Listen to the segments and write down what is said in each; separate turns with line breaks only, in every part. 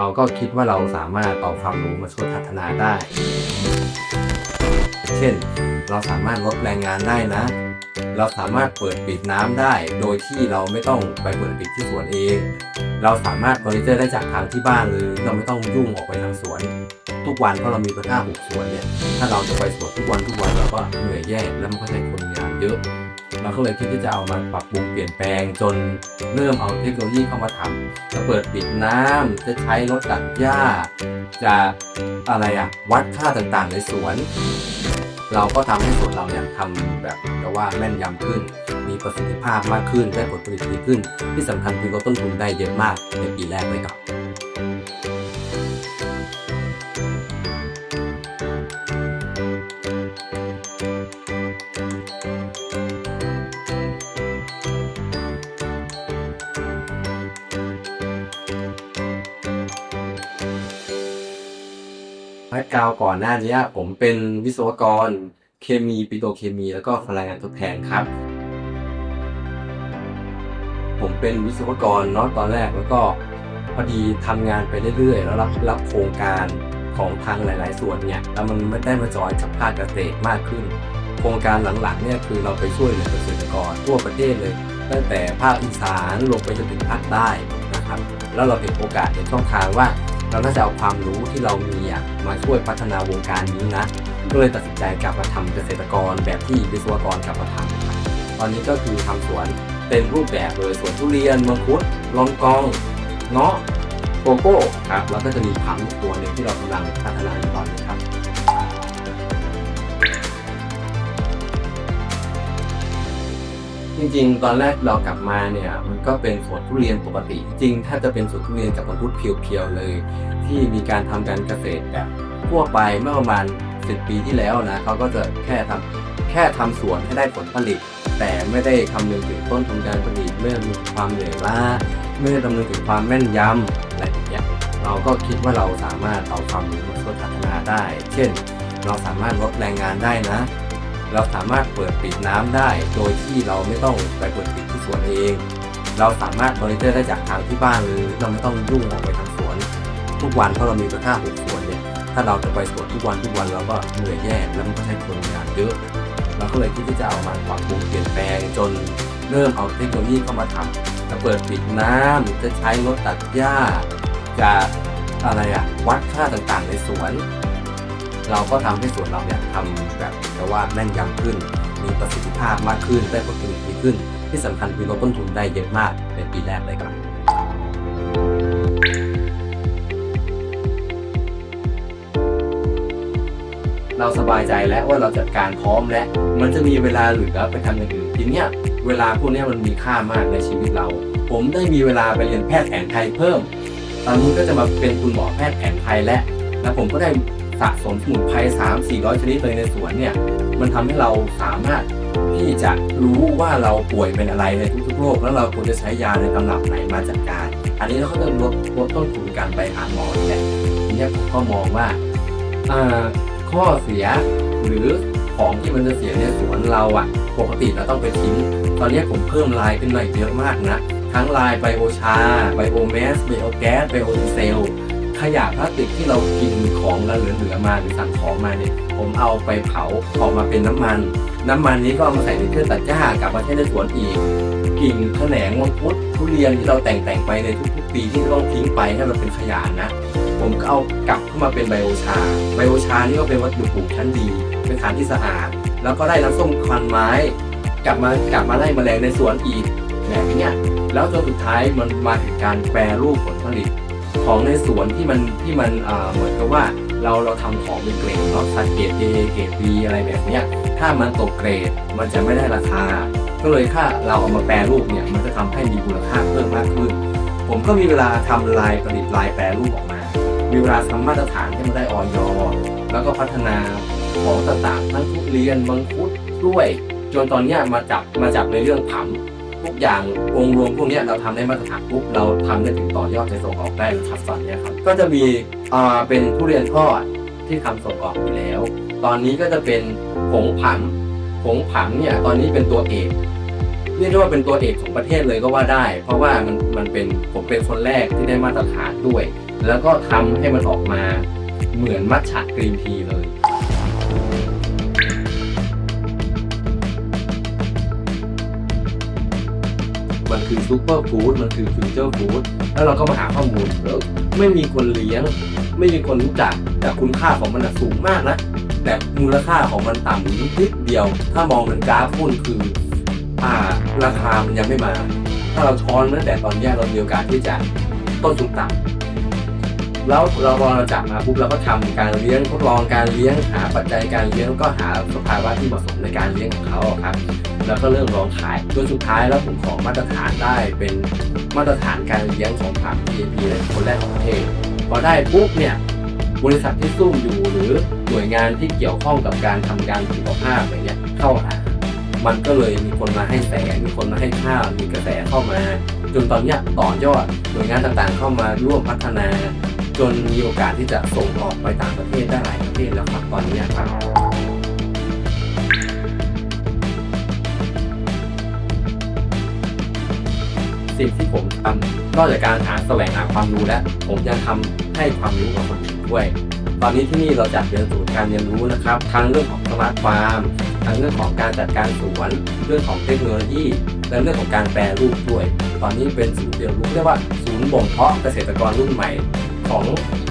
เราก็คิดว่าเราสามารถเอาความรู้มาช่วยพัฒนาได้ เช่น เราสามารถลดแรงงานได้นะ เราสามารถเปิดปิดน้ำได้ โดยที่เราไม่ต้องไปเปิดปิดที่สวนเอง เราสามารถมอนิเตอร์ได้จากทางที่บ้านเลย เราไม่ต้องยุ่งออกไปทางสวน ทุกวันเพราะเรามีกระท่าหกสวนเนี่ยถ้าเราจะไปสวนทุกวันทุกวันเราก็เหนื่อยแย่แล้วมันก็ใช้คนงานเยอะเราก็เลยคิดที่จะเอามาปรับปรุงเปลี่ยนแปลงจนเริ่มเอาเทคโนโลยีเข้ามาทำจะเปิดปิดน้ำจะใช้รถตัดหญ้า จะอะไรอะวัดค่าต่างๆในสวน เราก็ทำให้สวนเราเนี่ยทำแบบแต่ว่าแม่นยำขึ้น มีประสิทธิภาพมากขึ้นได้ผลผลิตดีขึ้น ที่สำคัญคือลดต้นทุนได้เยอะมากในปีแรกเลยครับ กกราวก่อนหน้านี้ผมเป็นวิศวกร เคมีปิโตรเคมี แล้วก็พลังงานทดแทนครับ ผมเป็นวิศวกรเนาะตอนแรกแล้วก็พอดีทำงานไปเรื่อยๆ แล้วรับรับโครงการของทางหลาย ๆ ส่วนเนี่ยแล้วมันไม่ได้มาจอยกับภาคเกษตรมากขึ้น โครงการหลังๆเนี่ยคือเราไปช่วยเหลือเกษตรกรทั่วประเทศเลย ตั้งแต่ภาคอีสานลงไปจนถึงภาคใต้นะครับ แล้วเราเห็นโอกาสเห็นช่องทางว่า เราน่าจะเอาความรู้ที่เรามีอะมาช่วยพัฒนาวงการนี้นะก็เลยตัดสินใจกลับมาทำเกษตรกรแบบที่วิศวกรกลับมาทำตอนนี้ก็คือทำสวนเต็มรูปแบบเลยสวนทุเรียนมังคุดลองกองเงาะโกโก้ครับแล้วก็จะมีผังอีกตัวหนึ่งที่เรากำลังพัฒนาอยู่ตอนนี้ จริงๆ ตอนแรกเรากลับมาเนี่ยมันก็เป็นสวนทุเรียนปกติ จริงถ้าจะเป็นสวนทุเรียนกับมังคุดเพียวๆเลย ที่มีการทำการเกษตรแบบทั่วไปเมื่อประมาณ10ปีที่แล้วนะเขาก็จะแค่ทำแค่ทำสวนให้ได้ผลผลิต แต่ไม่ได้คำนึงถึงต้นทุนการผลิตไม่ได้คำนึงถึงความเหนื่อยล้าไม่ได้คำนึงถึงความแม่นยำอะไรอย่างเงี้ยเราก็คิดว่าเราสามารถเอาความรู้มาช่วยพัฒนาได้ เช่น เราสามารถลดแรงงานได้นะ เราสามารถเปิดปิดน้ำได้ โดยที่เราไม่ต้องไปเปิดปิดที่สวนเอง เราสามารถมอนิเตอร์ได้จากทางที่บ้านเลยเราไม่ต้องยุ่งออกไปทางสวน ทุกวันเพราะเรามีกระท่าหกสวนเนี่ยถ้าเราจะไปสวนทุกวันทุกวันเราก็เหนื่อยแย่แล้วมันก็ใช้คนงานเยอะเราก็เลยคิดที่จะเอามาปรับปรุงเปลี่ยนแปลงจนเริ่มเอาเทคโนโลยีเข้ามาทำจะเปิดปิดน้ำจะใช้รถตัดหญ้าจะอะไรอะวัดค่าต่างๆในสวน เราก็ทำให้สวนเราเนี่ยทำแบบ ว่าแม่นยำขึ้น มีประสิทธิภาพมากขึ้น ได้ผลผลิตดีขึ้น ที่สำคัญคือลดต้นทุนได้เยอะมากในปีแรกเลยครับเราสบายใจแล้วว่าเราจัดการพร้อมแล้ว มันจะมีเวลาเหลือไปทำอย่างอื่นทีเนี้ยเวลาพวกนี้มันมีค่ามากในชีวิตเรา ผมได้มีเวลาไปเรียนแพทย์แผนไทยเพิ่ม ตอนนี้ก็จะมาเป็นคุณหมอแพทย์แผนไทยแล้วแล้วผมก็ได้ สะสมสมุนไพรสามสี่ร้อยชนิดเลยในสวนเนี่ย มันทำให้เราสามารถที่จะรู้ว่าเราป่วยเป็นอะไรในทุกๆโรคแล้วเราควรจะใช้ยาในตำรับไหนมาจัดการ อันนี้เราก็จะลดลดต้นทุนการไปหาหมอนี่แหละทีเนี้ยผมก็มองว่าข้อเสียหรือของที่มันจะเสียในสวนเราอะปกติเราต้องไปทิ้ง ตอนนี้ผมเพิ่มลายขึ้นมาอีกเยอะมากนะ ทั้งลายไบโอชาไบโอแมสไบโอแก๊สไบโอดีเซล ขยะพลาสติกที่เรากินของเราเหลือๆมาหรือสั่งของมาเนี่ย ผมเอาไปเผาออกมาเป็นน้ำมัน น้ำมันนี้ก็เอามาใส่ในเครื่องตัดหญ้ากลับมาใช้ในสวนอีกกิ่งแขนงมังคุดทุเรียนที่เราแต่งแต่งไปในทุกๆปีที่ต้องทิ้งไปให้มันเป็นขยะนะ ผมก็เอากลับเข้ามาเป็นไบโอชา ไบโอชานี่ก็เป็นวัตถุปลูกชั้นดีเป็นฐานที่สะอาด แล้วก็ได้น้ำส้มควันไม้ กลับมากลับมาไล่แมลงในสวนอีกแบบเนี้ยแล้วจนสุดท้ายมันมาถึงการแปรรูปผลผลิต ของในสวนที่มันที่มันเหมือนกับว่าเราเราทำของเป็นเกรดเนาะสัดเกรด A เกรด B อะไรแบบเนี้ยถ้ามันตกเกรดมันจะไม่ได้ราคา ก็เลยถ้าเราเอามาแปรรูปเนี่ยมันจะทำให้มีมูลค่าเพิ่มมากขึ้น ผมก็มีเวลาทำลายผลิตลายแปรรูปออกมา มีเวลาทำมาตรฐานให้มันได้ออยแล้วก็พัฒนาของต่างๆทั้งทุเรียนมังคุดกล้วย จนตอนเนี้ยมาจับมาจับในเรื่องผำ ทุกอย่างองค์รวมพวกนี้เราทำได้มาตรฐานปุ๊บเราทำได้ถึงต่อยอดในส่งออกได้หรือคัดสรรเนี่ยครับก็จะมีอ่าเป็นทุเรียนทอดที่ทำส่งออกอยู่แล้ว ตอนนี้ก็จะเป็นผงผังผงผังเนี่ยตอนนี้เป็นตัวเอกเรียกได้ว่าเป็นตัวเอกของประเทศเลยก็ว่าได้ เพราะว่ามันมันเป็นผมเป็นคนแรกที่ได้มาตรฐานด้วย แล้วก็ทำให้มันออกมาเหมือนมัทฉะกรีนทีเลย คือซูเปอร์ฟู้ดมันคือฟิวเจอร์ฟู้ดแล้วเราก็มาหาข้อมูลแล้วไม่มีคนเลี้ยง ไม่มีคนรู้จักแต่คุณค่าของมันน่ะสูงมากนะแต่มูลค่าของมันต่ำนิดเดียว ถ้ามองเป็นกราฟหุ้นคืออ่าราคามันยังไม่มา ถ้าเราช้อนตั้งแต่ตอนแรกเรามีโอกาสที่จะต้นทุนต่ำแล้วเราพอเราจับมาปุ๊บเราก็ทำการเลี้ยงทดลองการเลี้ยงหาปัจจัยการเลี้ยงก็หาสภาวะที่เหมาะสมในการเลี้ยงของเขาครับ แล้วก็เริ่มลองขายจนสุดท้ายแล้วผมขอมาตรฐานได้เป็นมาตรฐานการเลี้ยงของผัก GAP และคนแรกของประเทศพอได้ปุ๊บเนี่ยบริษัทที่ซุ่มอยู่หรือหน่วยงานที่เกี่ยวข้องกับการทำการสุขภาพอะไรเงี้ยเข้าหามันก็เลยมีคนมาให้แสงมีคนมาให้ข้าวมีกระแสเข้ามา จนตอนเนี้ยต่อยอดหน่วยงานต่างๆ เข้ามาร่วมพัฒนา จนมีโอกาสที่จะส่งออกไปต่างประเทศได้หลายประเทศแล้วครับตอนเนี้ยครับ สิ่งที่ผมทำนอกจากการหาแสวงหาความรู้แล้วผมยังทำให้ความรู้กับคนอื่นด้วย ตอนนี้ที่นี่เราจัดเป็นศูนย์การเรียนรู้นะครับ ทั้งเรื่องของสมาร์ทฟาร์มทั้งเรื่องของการจัดการสวน เรื่องของเทคโนโลยี และเรื่องของการแปรรูปด้วย ตอนนี้เป็นศูนย์เรียนรู้เรียกว่าศูนย์บ่มเพาะเกษตรกรรุ่นใหม่ของ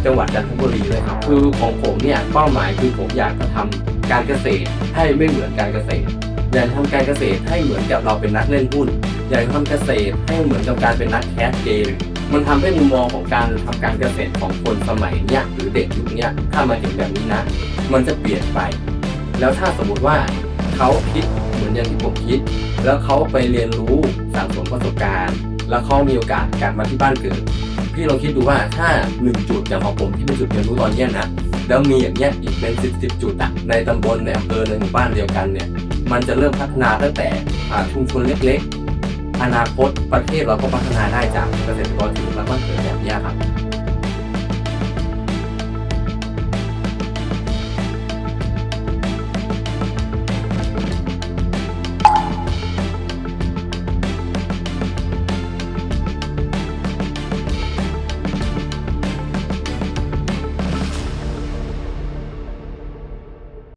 จังหวัดจันทบุรีเลยครับคือของผมเนี่ยเป้าหมายคือผมอยากจะทำการเกษตรให้ไม่เหมือนการเกษตรอยากทำการเกษตรให้เหมือนกับเราเป็นนักเล่นหุ้น อยากทำเกษตรให้เหมือนกับการเป็นนักแคสเกม มันทำให้มุมมองของการทำการเกษตรของคนสมัยเนี้ยหรือเด็กยุคเนี้ยถ้ามาถึงแบบนี้นะ มันจะเปลี่ยนไป แล้วถ้าสมมติว่าเขาคิดเหมือนอย่างที่ผมคิด แล้วเขาไปเรียนรู้สั่งสมประสบการณ์ แล้วเขามีโอกาสกลับมาที่บ้านเกิดพี่ลองคิดดูว่าถ้าหนึ่งจุดอย่างของผมที่เป็นจุดเรียนรู้ตอนเนี้ยนะแล้วมีอย่างเงี้ยอีกเป็นสิบสิบจุดอะในตำบลในอำเภอในหมู่บ้านเดียวกันเนี่ยมันจะเริ่มพัฒนาตั้งแต่ชุมชนเล็กๆ อนาคตประเทศเราก็พัฒนาได้จากเกษตรกรที่รักบ้านเกิดแบบนี้ครับ